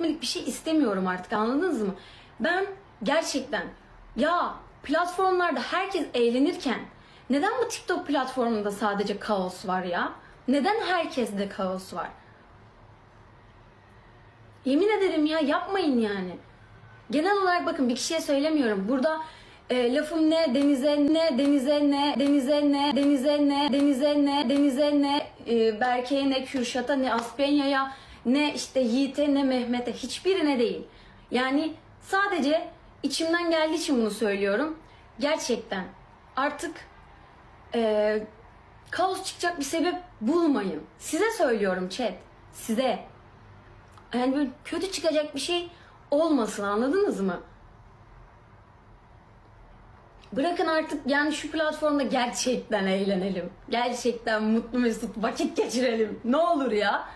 etmelik bir şey istemiyorum artık anladınız mı? Ben gerçekten ya platformlarda herkes eğlenirken neden bu TikTok platformunda sadece kaos var ya? Neden herkeste kaos var? Yemin ederim ya yapmayın yani. Genel olarak bakın bir kişiye söylemiyorum. Burada e, lafım ne, denize ne, denize ne, denize ne, denize ne, denize ne, denize ne, e, Berke'ye ne, Kürşat'a ne, Aspenya'ya ne, işte Yiğit'e ne, Mehmet'e hiçbirine değil. Yani sadece içimden geldiği için bunu söylüyorum. Gerçekten artık e, kaos çıkacak bir sebep bulmayın. Size söylüyorum chat. Size. Yani böyle kötü çıkacak bir şey olmasın anladınız mı? Bırakın artık yani şu platformda gerçekten eğlenelim. Gerçekten mutlu mesut vakit geçirelim. Ne olur ya.